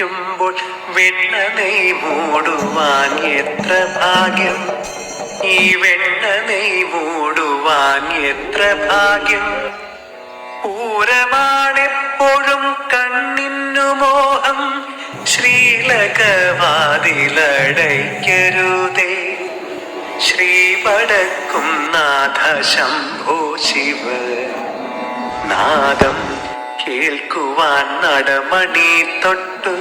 ചിരിക്കുമ്പോൾ വെണ്ണ മൂടുവാൻ എത്ര ഭാഗ്യം? ഈ വെണ്ണ മൂടുവാൻ എത്ര ഭാഗ്യം? പൂരമാണെപ്പോഴും കണ്ണിന്നു മോഹം ശ്രീലകവാതിലടയ്ക്കരുതേ. ശ്രീപടക്കും നാഥ ശംഭോ ശിവ. നാദം കേൾക്കുവാൻ നടമണി തൊട്ടു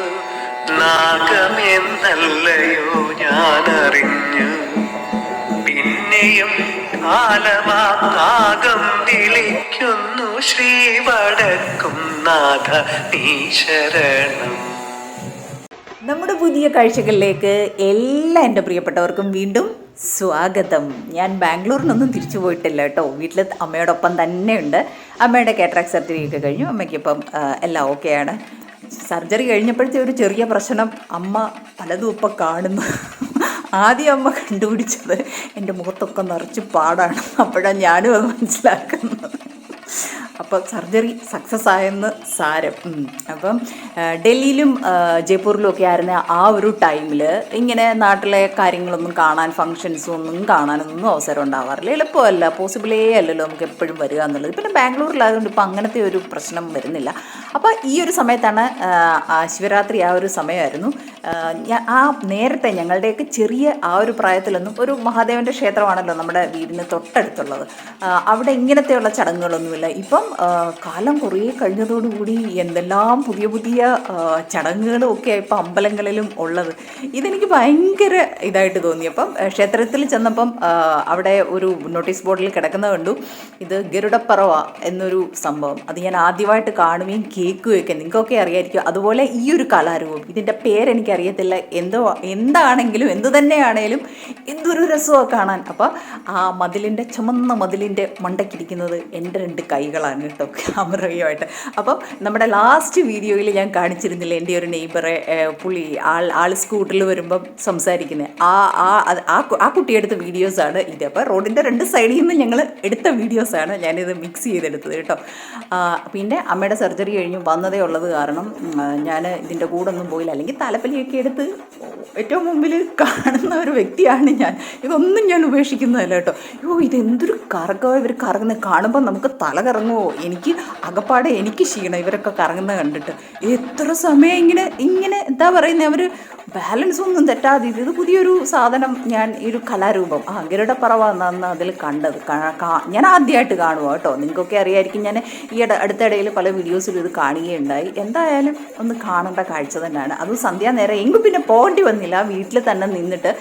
നാഗമെന്നല്ലയോ ഞാനറിഞ്ഞു. പിന്നെയും കാലമാ നാഗം വിളിക്കുന്നു ശ്രീവടക്കും നാഥ നീ ശരണം. നമ്മുടെ പുതിയ കാഴ്ചകളിലേക്ക് എല്ലാ എന്റെ പ്രിയപ്പെട്ടവർക്കും വീണ്ടും സ്വാഗതം. ഞാൻ ബാംഗ്ലൂരിനൊന്നും തിരിച്ചു പോയിട്ടില്ല കേട്ടോ. വീട്ടിൽ അമ്മയോടൊപ്പം തന്നെയുണ്ട്. അമ്മയുടെ കാറ്ററാക്ട് സർജറി ഒക്കെ കഴിഞ്ഞു. അമ്മയ്ക്കിപ്പം എല്ലാം ഓക്കെയാണ് സർജറി കഴിഞ്ഞപ്പോഴത്തെ ഒരു ചെറിയ പ്രശ്നം. അമ്മ പലതും ഇപ്പം കാണുന്നു. ആദ്യം അമ്മ കണ്ടുപിടിച്ചത് എന്റെ മുഖത്തൊക്കെ നിറച്ച് പാടാണ്. അപ്പോഴാണ് ഞാനും അത് മനസ്സിലാക്കുന്നത്. അപ്പോൾ സർജറി സക്സസ് ആയെന്ന് സാരം. അപ്പം ഡൽഹിയിലും ജയ്പൂരിലും ഒക്കെ ആയിരുന്ന ആ ഒരു ടൈമിൽ ഇങ്ങനെ നാട്ടിലെ കാര്യങ്ങളൊന്നും കാണാൻ ഫങ്ഷൻസും ഒന്നും കാണാനൊന്നും അവസരം ഉണ്ടാവാറില്ല. എളുപ്പമല്ല. പോസിബിളേ അല്ലല്ലോ നമുക്ക് എപ്പോഴും വരിക എന്നുള്ളത്. പിന്നെ ബാംഗ്ലൂരിലായതുകൊണ്ട് ഇപ്പോൾ അങ്ങനത്തെ ഒരു പ്രശ്നം വരുന്നില്ല. അപ്പോൾ ഈ ഒരു സമയത്താണ് ശിവരാത്രി ആ ഒരു സമയമായിരുന്നു. ആ, നേരത്തെ ഞങ്ങളുടെയൊക്കെ ചെറിയ ആ ഒരു പ്രായത്തിലൊന്നും ഒരു മഹാദേവന്റെ ക്ഷേത്രമാണല്ലോ നമ്മുടെ വീടിന് തൊട്ടടുത്തുള്ളത്. അവിടെ ഇങ്ങനത്തെയുള്ള ചടങ്ങുകളൊന്നുമില്ല. ഇപ്പം കാലം കുറേ കഴിഞ്ഞതോടുകൂടി എന്തെല്ലാം പുതിയ പുതിയ ചടങ്ങുകളും ഒക്കെ ഇപ്പം അമ്പലങ്ങളിലും ഉള്ളത്. ഇതെനിക്ക് ഭയങ്കര ഇതായിട്ട് തോന്നി. അപ്പം ക്ഷേത്രത്തിൽ ചെന്നപ്പം അവിടെ ഒരു നോട്ടീസ് ബോർഡിൽ കിടക്കുന്നത് കണ്ടു. ഇത് ഗരുഡപ്പറവ എന്നൊരു സംഭവം. അത് ഞാൻ ആദ്യമായിട്ട് കാണുകയും കേൾക്കുകയും ഒക്കെ നിങ്ങൾക്കൊക്കെ അറിയായിരിക്കും. അതുപോലെ ഈ ഒരു കലാരൂപം. ഇതിന്റെ പേരെനിക്കറിയത്തില്ല എന്തോ എന്താണെങ്കിലും എന്തു തന്നെയാണേലും എന്തൊരു രസമാണ് കാണാൻ. അപ്പോൾ ആ മതിലിന്റെ ചുമന്ന മതിലിന്റെ മണ്ടയ്ക്കിരിക്കുന്നത് എന്റെ രണ്ട് കൈകളാണ്. കേട്ടോ ക്യാമറയുമായിട്ട്. അപ്പം നമ്മുടെ ലാസ്റ്റ് വീഡിയോയിൽ ഞാൻ കാണിച്ചിരുന്നില്ല എന്റെ ഒരു നെയ്ബറെ പുള്ളി ആൾ ആൾ സ്കൂട്ടറിൽ വരുമ്പം സംസാരിക്കുന്നത് ആ ആ ആ കുട്ടിയെടുത്ത വീഡിയോസാണ് ഇത്. അപ്പോൾ റോഡിന്റെ രണ്ട് സൈഡിൽ നിന്ന് ഞങ്ങൾ എടുത്ത വീഡിയോസാണ് ഞാനിത് മിക്സ് ചെയ്തെടുത്തത് കേട്ടോ. പിന്നെ അമ്മയുടെ സർജറി കഴിഞ്ഞു വന്നതേ ഉള്ളത് കാരണം ഞാൻ ഇതിന്റെ കൂടെ ഒന്നും പോയില്ല. അല്ലെങ്കിൽ തലപ്പലിയൊക്കെ എടുത്ത് ഏറ്റവും മുമ്പിൽ കാണുന്ന ഒരു വ്യക്തിയാണ് ഞാൻ. ഇതൊന്നും ഞാൻ ഉപേക്ഷിക്കുന്നതല്ല കേട്ടോ. അയ്യോ ഇതെന്തൊരു കറക്കമോ ഇവർ കറങ്ങുന്നത് കാണുമ്പോൾ നമുക്ക് തല കറങ്ങുമോ എനിക്ക് അകപ്പാടെ എനിക്ക് ക്ഷീണം ഇവരൊക്കെ കറങ്ങുന്നത് കണ്ടിട്ട്. എത്ര സമയം ഇങ്ങനെ ഇങ്ങനെ എന്താ പറയുന്നത് അവർ ബാലൻസ് ഒന്നും തെറ്റാതെ ഇത് പുതിയൊരു സാധനം ഞാൻ ഈ ഒരു കലാരൂപം ആ ഗരുഡപ്പറവ എന്നാണ് അതിൽ കണ്ടത്. ഞാൻ ആദ്യമായിട്ട് കാണുക കേട്ടോ. നിങ്ങൾക്കൊക്കെ അറിയായിരിക്കും ഞാൻ ഈ അടുത്തിടയിൽ പല വീഡിയോസിലും ഇത് കാണുകയുണ്ടായി. എന്തായാലും ഒന്ന് കാണേണ്ട കാഴ്ച തന്നെയാണ്. അത് സന്ധ്യാനേരം എങ്കിൽ പിന്നെ പോകേണ്ടി വന്നില്ല വീട്ടിൽ തന്നെ നിന്നിട്ട്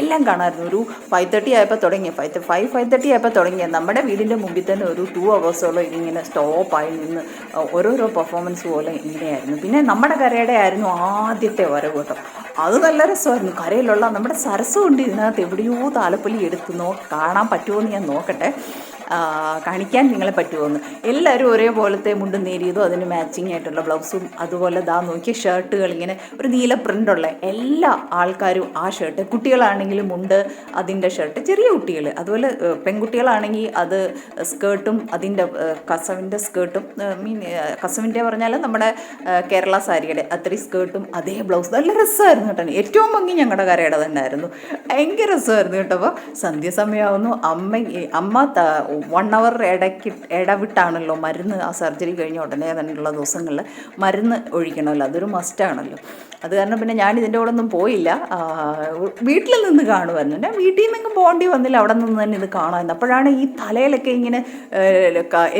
എല്ലാം കാണാമായിരുന്നു ഒരു ഫൈവ് തേർട്ടി ആയപ്പോൾ തുടങ്ങിയ ഫൈവ് ഫൈവ് ഫൈവ് തേർട്ടി ആയപ്പോൾ തുടങ്ങിയ നമ്മുടെ വീടിന്റെ മുമ്പിൽ തന്നെ ഒരു ടു അവേഴ്സോളം ഇങ്ങനെ സ്റ്റോപ്പായി നിന്ന് ഓരോരോ പെർഫോമൻസ് പോലെ ഇങ്ങനെയായിരുന്നു. പിന്നെ നമ്മുടെ കരയുടെ ആയിരുന്നു ആദ്യത്തെ വരവ് കേട്ടോ അത് നല്ല രസമായിരുന്നു. കരയിലുള്ള നമ്മുടെ സരസ്സുണ്ട് ഇതിനകത്ത് എവിടെയോ താലപ്പൊലി എടുത്ത് നോ കാണാൻ പറ്റുമോ എന്ന് ഞാൻ നോക്കട്ടെ. കാണിക്കാൻ നിങ്ങളെ പറ്റുമെന്ന് എല്ലാവരും ഒരേപോലത്തെ മുണ്ടും നേരിയതും അതിന് മാച്ചിങ് ആയിട്ടുള്ള ബ്ലൗസും അതുപോലെ ദാ നോക്കിയ ഷർട്ടുകൾ ഇങ്ങനെ ഒരു നീല പ്രിന്റുള്ള എല്ലാ ആൾക്കാരും ആ ഷർട്ട് കുട്ടികളാണെങ്കിലും ഉണ്ട് അതിന്റെ ഷർട്ട് ചെറിയ കുട്ടികൾ അതുപോലെ പെൺകുട്ടികളാണെങ്കിൽ അത് സ്കേർട്ടും അതിന്റെ കസവിന്റെ സ്കേർട്ടും മീൻ കസവിന്റെ പറഞ്ഞാൽ നമ്മുടെ കേരള സാരിയുടെ അത്രയും സ്കേർട്ടും അതേ ബ്ലൗസ് നല്ല രസമായിരുന്നു കേട്ടോ. ഏറ്റവും ഭംഗി ഞങ്ങളുടെ കരയുടെ തന്നെ ആയിരുന്നു ഭയങ്കര രസമായിരുന്നു കേട്ടോ. അപ്പോൾ സന്ധ്യസമയമാവുന്നു അമ്മ അമ്മ വൺ അവർ ഇടയ്ക്ക് ഇടവിട്ടാണല്ലോ മരുന്ന് ആ സർജറി കഴിഞ്ഞ ഉടനെ തന്നെയുള്ള ദിവസങ്ങളിൽ മരുന്ന് ഒഴിക്കണമല്ലോ. അതൊരു മസ്റ്റാണല്ലോ അത് കാരണം പിന്നെ ഞാൻ ഇതിന്റെ കൂടെ ഒന്നും പോയില്ല. വീട്ടിൽ നിന്ന് കാണുമായിരുന്നു ഞാൻ വീട്ടിൽ നിന്നെങ്കിലും പോകേണ്ടി വന്നില്ല. അവിടെ നിന്ന് തന്നെ ഇത് കാണാമായിരുന്നു. അപ്പോഴാണ് ഈ തലയിലൊക്കെ ഇങ്ങനെ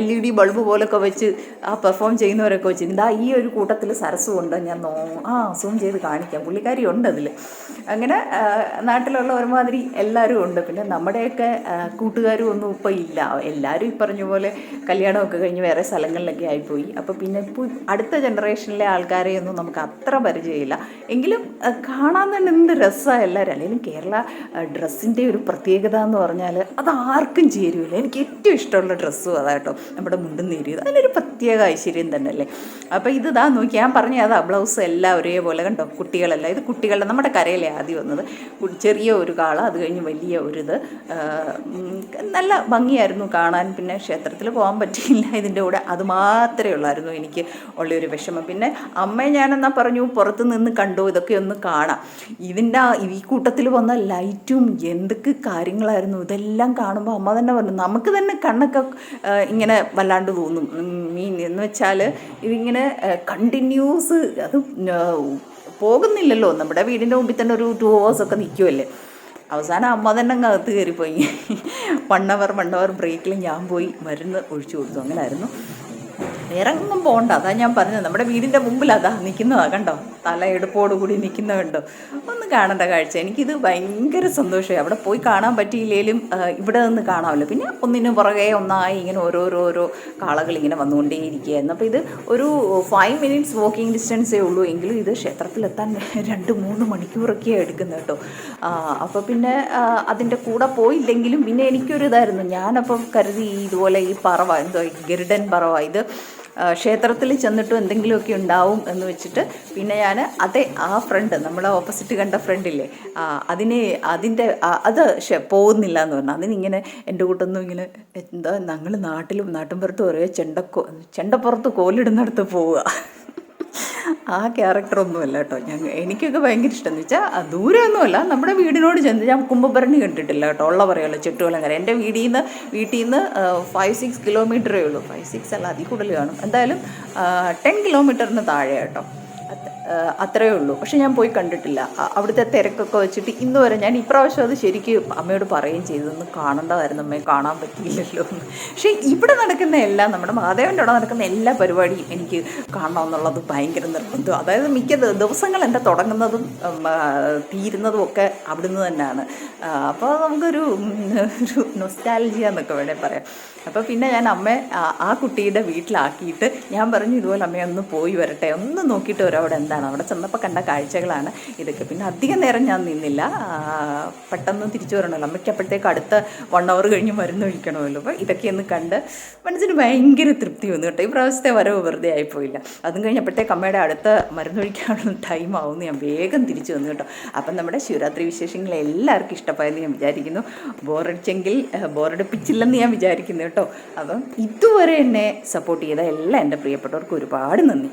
എൽ ഇ ഡി ബൾബ് പോലൊക്കെ വെച്ച് ആ പെർഫോം ചെയ്യുന്നവരൊക്കെ വെച്ച് എന്താ ഈ ഒരു കൂട്ടത്തിൽ സരസുമുണ്ട് ഞാൻ നോ ആ സൂം ചെയ്ത് കാണിക്കാം. പുള്ളിക്കാരി ഉണ്ട് അതിൽ അങ്ങനെ നാട്ടിലുള്ള ഒരുമാതിരി എല്ലാവരും ഉണ്ട്. പിന്നെ നമ്മുടെയൊക്കെ കൂട്ടുകാരും ഒന്നും ഇപ്പോൾ ഇല്ല. എല്ലാവരും ഈ പറഞ്ഞ പോലെ കല്യാണമൊക്കെ കഴിഞ്ഞ് വേറെ സ്ഥലങ്ങളിലൊക്കെ ആയിപ്പോയി. അപ്പോൾ പിന്നെ ഇപ്പോൾ അടുത്ത ജനറേഷനിലെ ആൾക്കാരെയൊന്നും നമുക്ക് അത്ര പരിചയമില്ല. എങ്കിലും കാണാൻ തന്നെ എന്ത് രസമാണ് എല്ലാവരും അല്ലെങ്കിലും കേരള ഡ്രസ്സിന്റെ ഒരു പ്രത്യേകത എന്ന് പറഞ്ഞാൽ അത് ആർക്കും ചേരുമില്ല എനിക്ക് ഏറ്റവും ഇഷ്ടമുള്ള ഡ്രസ്സും അതാട്ടോ നമ്മുടെ മുണ്ടും നേരിയത്. അതിനൊരു പ്രത്യേക ഐശ്വര്യം തന്നെ അല്ലേ അപ്പോൾ ഇത് ഇതാ നോക്കി ഞാൻ പറഞ്ഞ അതാ ബ്ലൗസ് എല്ലാം ഒരേപോലെ കണ്ടോ? കുട്ടികളല്ല. ഇത് കുട്ടികളുടെ നമ്മുടെ കരയിലെ ആദ്യം വന്നത്. ചെറിയ ഒരു കാള അത് കഴിഞ്ഞ് വലിയ ഒരു ഇത് നല്ല ഭംഗിയായിരുന്നു ഉണ്ടായിരുന്നു. കാണാൻ പിന്നെ ക്ഷേത്രത്തിൽ പോകാൻ പറ്റിയില്ല ഇതിന്റെ കൂടെ. അത് മാത്രമേ ഉള്ളായിരുന്നു എനിക്ക് ഉള്ളൊരു വിഷമം. പിന്നെ അമ്മയെ ഞാനെന്നാ പറഞ്ഞു പുറത്ത് നിന്ന് കണ്ടു? ഇതൊക്കെ ഒന്ന് കാണാം. ഇതിന്റെ ഈ കൂട്ടത്തിൽ വന്ന ലൈറ്റും എന്തൊക്കെ കാര്യങ്ങളായിരുന്നു. ഇതെല്ലാം കാണുമ്പോൾ അമ്മ തന്നെ പറഞ്ഞു നമുക്ക് തന്നെ കണ്ണൊക്കെ ഇങ്ങനെ വല്ലാണ്ട് തോന്നും. മീൻ എന്ന് വെച്ചാൽ ഇതിങ്ങനെ കണ്ടിന്യൂസ് അത് പോകുന്നില്ലല്ലോ. നമ്മുടെ വീടിന്റെ മുമ്പിൽ തന്നെ ഒരു ടു ഹവേഴ്സൊക്കെ നിൽക്കുമല്ലേ അവസാനം അമ്മ തന്നെ അങ്ങ് അകത്ത് കയറിപ്പോയി. വൺ അവർ വൺ അവർ ബ്രേക്കിൽ ഞാൻ പോയി മരുന്ന് ഒഴിച്ചു കൊടുത്തു. അങ്ങനായിരുന്നു. വേറെ പോണ്ട. പോകണ്ട അതാ ഞാൻ പറഞ്ഞത്. നമ്മുടെ വീടിന്റെ മുമ്പിൽ അതാ നിൽക്കുന്നതാ കണ്ടോ? തല എടുപ്പോട് കൂടി നിൽക്കുന്ന കണ്ടോ? ഒന്ന് കാണേണ്ട കാഴ്ച. എനിക്കിത് ഭയങ്കര സന്തോഷമായി. അവിടെ പോയി കാണാൻ പറ്റിയില്ലെങ്കിലും ഇവിടെ നിന്ന് കാണാമല്ലോ. പിന്നെ ഒന്നിനു പുറകെ ഒന്നായി ഇങ്ങനെ ഓരോരോരോ കാളകൾ ഇങ്ങനെ വന്നുകൊണ്ടേയിരിക്കുകയായിരുന്നു അപ്പോൾ ഇത് ഒരു ഫൈവ് മിനിറ്റ്സ് വാക്കിംഗ് ഡിസ്റ്റൻസേ ഉള്ളൂ. എങ്കിലും ഇത് ക്ഷേത്രത്തിലെത്താൻ രണ്ട് മൂന്ന് മണിക്കൂറൊക്കെയാണ് എടുക്കുന്നത് കേട്ടോ. അപ്പോൾ പിന്നെ അതിന്റെ കൂടെ പോയില്ലെങ്കിലും പിന്നെ എനിക്കൊരു ഇതായിരുന്നു ഞാനപ്പം കരുതി ഇതുപോലെ ഈ പറവ എന്തോ ഗരുഡൻ പറവ ഇത് ക്ഷേത്രത്തിൽ ചെന്നിട്ടും എന്തെങ്കിലുമൊക്കെ ഉണ്ടാവും എന്ന് വെച്ചിട്ട് പിന്നെ ഞാൻ അതേ ആ ഫ്രണ്ട് നമ്മളെ ഓപ്പോസിറ്റ് കണ്ട ഫ്രണ്ടില്ലേ അതിനെ അതിന്റെ അത് പോകുന്നില്ല എന്ന് പറഞ്ഞു. അതിനിങ്ങനെ എന്റെ കൂട്ടൊന്നും ഇങ്ങനെ എന്താ ഞങ്ങൾ നാട്ടിലും നാട്ടിൻപുറത്തും ഒരേ ചെണ്ടക്കോ ചെണ്ടപ്പുറത്ത് കോലിടുന്നിടത്ത് പോവുക. ആ ക്യാരക്ടറൊന്നുമല്ല കേട്ടോ. ഞങ്ങൾ എനിക്കൊക്കെ ഭയങ്കര ഇഷ്ടം എന്ന് വെച്ചാൽ ദൂരമൊന്നുമല്ല നമ്മുടെ വീടിനോട് ചെന്ന് ഞാൻ കുമ്പഭരണി കണ്ടിട്ടില്ല കേട്ടോ. ഉള്ള പറയുമല്ലോ ചുറ്റുവലങ്കര എന്റെ വീടിൽ നിന്ന് വീട്ടിൽ നിന്ന് ഫൈവ് സിക്സ് കിലോമീറ്ററേ ഉള്ളൂ. ഫൈവ് സിക്സ് അല്ല അതിൽ കൂടുതൽ കാണും. എന്തായാലും ടെൻ കിലോമീറ്ററിന് താഴെ കേട്ടോ. അത്രയേ ഉള്ളൂ. പക്ഷെ ഞാൻ പോയി കണ്ടിട്ടില്ല. അവിടുത്തെ തിരക്കൊക്കെ വെച്ചിട്ട് ഇന്ന് വരെ ഞാൻ ഇപ്രാവശ്യം അത് ശരിക്കും അമ്മയോട് പറയുകയും ചെയ്തൊന്ന് കാണേണ്ടതായിരുന്നു. അമ്മയെ കാണാൻ പറ്റിയില്ലല്ലോ എന്ന്. പക്ഷേ ഇവിടെ നടക്കുന്ന എല്ലാം നമ്മുടെ മഹാദേവന്റെ അവിടെ നടക്കുന്ന എല്ലാ പരിപാടിയും എനിക്ക് കാണണമെന്നുള്ളത് ഭയങ്കര നിർബന്ധം. അതായത് മിക്ക ദിവസങ്ങൾ എന്റെ തുടങ്ങുന്നതും തീരുന്നതും ഒക്കെ അവിടുന്ന് തന്നെയാണ്. അപ്പോൾ നമുക്കൊരു ഒരു നൊസ്റ്റാലജിയ എന്നൊക്കെ വേണേൽ പറയാം. അപ്പോൾ പിന്നെ ഞാൻ അമ്മയെ ആ- കുട്ടിയുടെ വീട്ടിലാക്കിയിട്ട് ഞാൻ പറഞ്ഞു ഇതുപോലെ അമ്മയെ ഒന്ന് പോയി വരട്ടെ. ഒന്ന് നോക്കിയിട്ട് വരാം അവിടെ എന്താണ് അവിടെ ചെന്നപ്പോൾ കണ്ട കാഴ്ചകളാണ് ഇതൊക്കെ. പിന്നെ അധികം നേരം ഞാൻ നിന്നില്ല. പെട്ടെന്ന് തിരിച്ചു വരണമല്ലോ. അമ്മയ്ക്ക് അപ്പോഴത്തേക്ക് അടുത്ത വൺ അവർ കഴിഞ്ഞ് മരുന്ന് ഒഴിക്കണമല്ലോ അപ്പോൾ ഇതൊക്കെ ഒന്ന് കണ്ട് മനസ്സിന് ഭയങ്കര തൃപ്തി വന്നു കേട്ടോ. ഈ പ്രാവശ്യത്തെ വരവ് വെറുതെ ആയിപ്പോയില്ല. അതും കഴിഞ്ഞപ്പോഴത്തേക്ക് അമ്മയുടെ അടുത്ത മരുന്നൊഴിക്കാനുള്ള ടൈം ആവുമെന്ന് ഞാൻ വേഗം തിരിച്ചു വന്നു കേട്ടോ. അപ്പം നമ്മുടെ ശിവരാത്രി വിശേഷങ്ങൾ എല്ലാവർക്കും ഇഷ്ടമായെന്ന് ഞാൻ വിചാരിക്കുന്നു. ബോറടിച്ചെങ്കിൽ ബോറടിപ്പിച്ചില്ലെന്ന് ഞാൻ വിചാരിക്കുന്നു കേട്ടോ. അപ്പം ഇതുവരെ എന്നെ സപ്പോർട്ട് ചെയ്ത എല്ലാ എന്റെ പ്രിയപ്പെട്ടവർക്കും ഒരുപാട് നന്ദി.